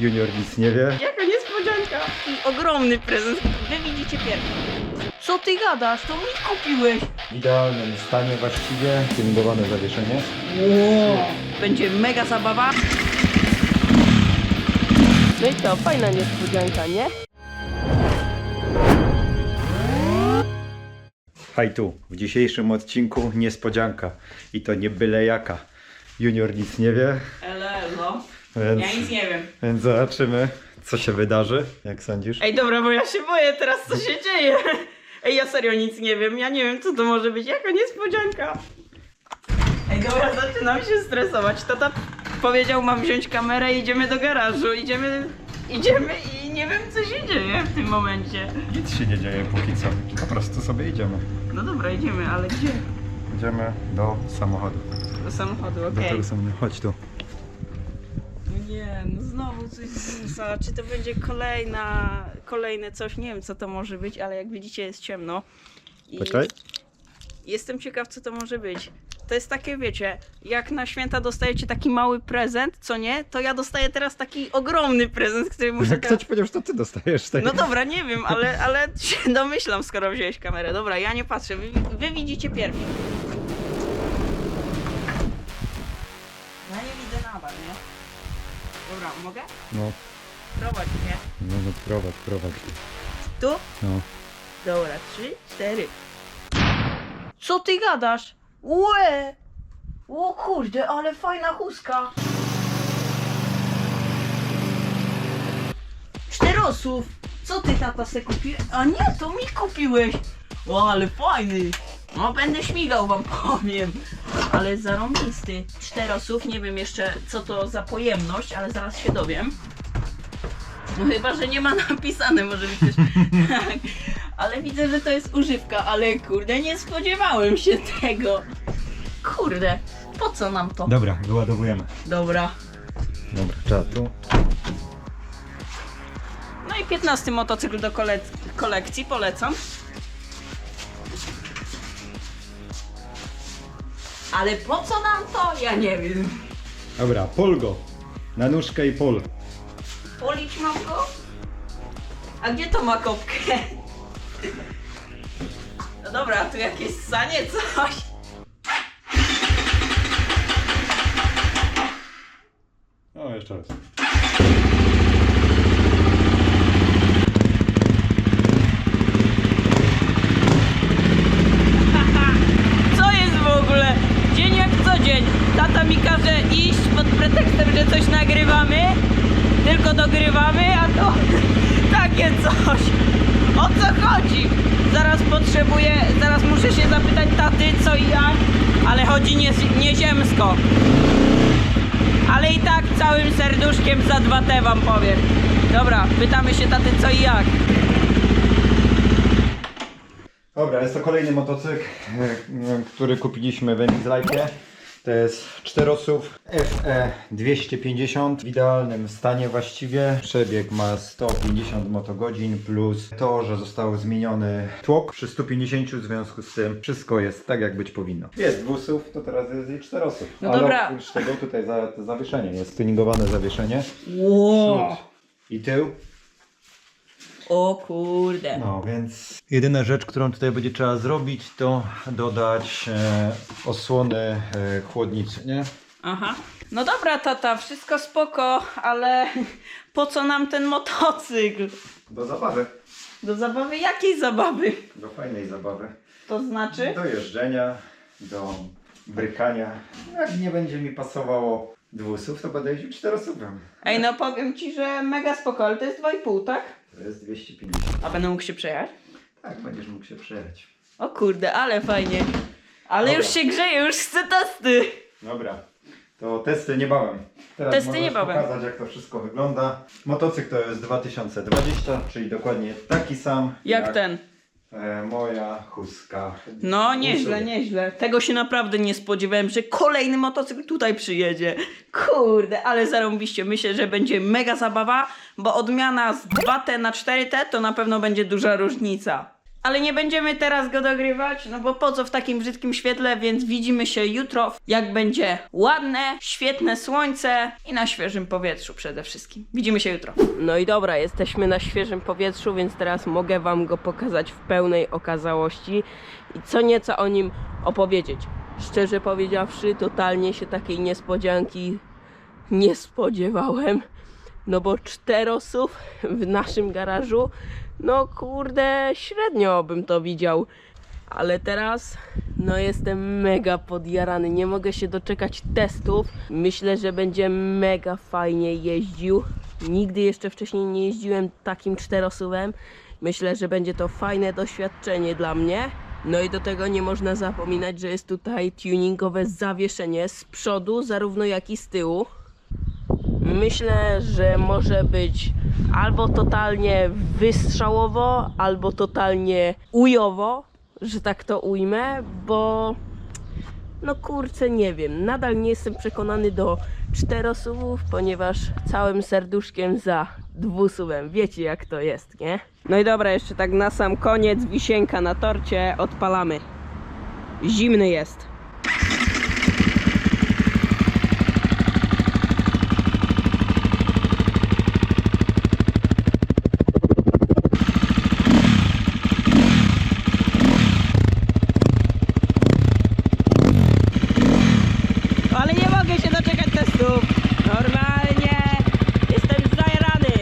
Junior nic nie wie. Jaka niespodzianka! I ogromny prezent. Wy widzicie pierwszy. Co ty gadasz? To mi kupiłeś. W idealnym stanie właściwie. Tuningowane zawieszenie. Wow. Będzie mega zabawa. No i to fajna niespodzianka, nie? Hej tu, w dzisiejszym odcinku niespodzianka. I to nie byle jaka. Junior nic nie wie, Elelo. Więc, Ja nic nie wiem. więc zobaczymy, co się wydarzy. Jak sądzisz? Ej, dobra, bo ja się boję teraz, co się dzieje. Ej, ja serio nic nie wiem. Ja nie wiem, co to może być. Jaka niespodzianka. Ej, dobra, zaczynam się stresować. Tata powiedział, mam wziąć kamerę i idziemy do garażu. Idziemy, idziemy i nie wiem, co się dzieje w tym momencie. Nic się nie dzieje póki co. Po prostu sobie idziemy. No dobra, idziemy, ale gdzie? Idziemy do samochodu. Do samochodu, Do okej. tego samochodu. Chodź tu. Nie, no znowu coś z. Czy to będzie kolejna, kolejne coś? Nie wiem, co to może być, ale jak widzicie, jest ciemno. I Czekaj. Jestem ciekaw, co to może być. To jest takie, wiecie, jak na święta dostajecie taki mały prezent, co nie? To ja dostaję teraz taki ogromny prezent, który muszę Kto teraz... ci powiedział, że to ty dostajesz tej? No dobra, nie wiem, ale, ale się domyślam, skoro wziąłeś kamerę. Dobra, ja nie patrzę, wy, wy widzicie pierwsi. Dobra, mogę? No, Prowadź mnie. no, no prowadź, prowadź. Tu? No. Dobra, trzy, cztery. Co ty gadasz? Łe! O kurde, ale fajna chuska. Czterosów. Co ty tata se kupiłeś? A nie, to mi kupiłeś. O, ale fajny. No będę śmigał wam powiem. Ale zarąbisty. Czterosów, nie wiem jeszcze co to za pojemność, ale zaraz się dowiem. No chyba, że nie ma napisane, może być też. tak. Ale widzę, że to jest używka, ale kurde, nie spodziewałem się tego. Kurde, po co nam to? Dobra, wyładowujemy. Dobra. Dobra, trzeba tu. No i 15 motocykl do kole kolekcji, polecam. Ale po co nam to? Ja nie wiem. Dobra, pol go. Na nóżkę i pol. Polić mam go? A gdzie to ma kopkę? No dobra, tu jakieś sanie, coś. O, jeszcze raz. Co jest w ogóle? Dzień jak co dzień. Tata mi każe iść pod pretekstem, że coś nagrywamy. Tylko dogrywamy, a to takie coś. O co chodzi? Zaraz potrzebuję, zaraz muszę się zapytać taty co i jak, ale chodzi nie, nieziemsko. Ale i tak całym serduszkiem za 2T wam powiem. Dobra, pytamy się taty co i jak. Dobra, jest to kolejny motocykl, e, który kupiliśmy w Enizlife'ie. To jest czterosów FE 250 w idealnym stanie właściwie. Przebieg ma 150 motogodzin plus to, że został zmieniony tłok przy 150 w związku z tym wszystko jest tak jak być powinno. Jest dwusów, to teraz jest i czterosów. No Ale dobra. oprócz tego tutaj za, to zawieszenie jest tuningowane zawieszenie. Wow. Przód i tył. O kurde. No więc jedyna rzecz, którą tutaj będzie trzeba zrobić, to dodać e, osłony e, chłodnicy, nie? Aha. No dobra, tata, wszystko spoko, ale po co nam ten motocykl? Do zabawy. Do zabawy jakiej zabawy? Do fajnej zabawy. To znaczy? Do jeżdżenia, do brykania. Jak nie będzie mi pasowało dwusów, to będę jeździł czterosówem. Ej, no powiem ci, że mega spoko, ale to jest 2,5, tak? To jest 250. A będę mógł się przejechać? Tak, będziesz mógł się przejechać. O kurde, ale fajnie. Ale Dobra. już się grzeje, już chcę testy. Dobra. To testy niebawem. Teraz Testy możesz niebawem. pokazać jak to wszystko wygląda. Motocykl to jest 2020, czyli dokładnie taki sam Jak ten? E, moja chuska. No, nieźle, nieźle. Tego się naprawdę nie spodziewałem, że kolejny motocykl tutaj przyjedzie. Kurde, ale zarąbiście. Myślę, że będzie mega zabawa, bo odmiana z 2T na 4T to na pewno będzie duża różnica. Ale nie będziemy teraz go dogrywać, no bo po co w takim brzydkim świetle, więc widzimy się jutro, jak będzie ładne, świetne słońce i na świeżym powietrzu przede wszystkim. Widzimy się jutro. No i dobra, jesteśmy na świeżym powietrzu, więc teraz mogę wam go pokazać w pełnej okazałości i co nieco o nim opowiedzieć. Szczerze powiedziawszy, totalnie się takiej niespodzianki nie spodziewałem. No bo czterosów w naszym garażu, no kurde, średnio bym to widział. Ale teraz, no jestem mega podjarany, nie mogę się doczekać testów. Myślę, że będzie mega fajnie jeździł. Nigdy jeszcze wcześniej nie jeździłem takim czterosuwem. Myślę, że będzie to fajne doświadczenie dla mnie. No i do tego nie można zapominać, że jest tutaj tuningowe zawieszenie z przodu, zarówno jak i z tyłu. Myślę, że może być albo totalnie wystrzałowo, albo totalnie ujowo, że tak to ujmę, bo no kurczę, nie wiem. Nadal nie jestem przekonany do czterosuwów, ponieważ całym serduszkiem za dwusuwem. Wiecie jak to jest, nie? No i dobra, jeszcze tak na sam koniec, wisienka na torcie, odpalamy. Zimny jest. Ale nie mogę się doczekać testów. Normalnie jestem zajarany.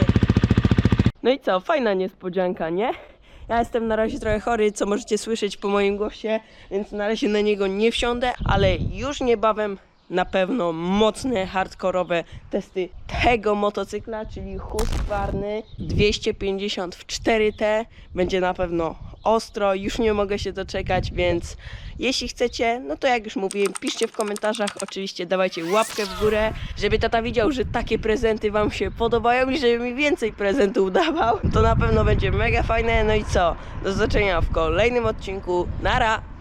No i co, fajna niespodzianka, nie? Ja jestem na razie trochę chory, co możecie słyszeć po moim głosie, więc na razie na niego nie wsiądę, ale już niebawem na pewno mocne, hardkorowe testy tego motocykla, czyli Husqvarny 250 w 4T. Będzie na pewno ostro, już nie mogę się doczekać, więc jeśli chcecie, no to jak już mówiłem, piszcie w komentarzach, oczywiście dawajcie łapkę w górę, żeby tata widział, że takie prezenty wam się podobają i żeby mi więcej prezentów dawał. To na pewno będzie mega fajne, no i co? Do zobaczenia w kolejnym odcinku. Nara!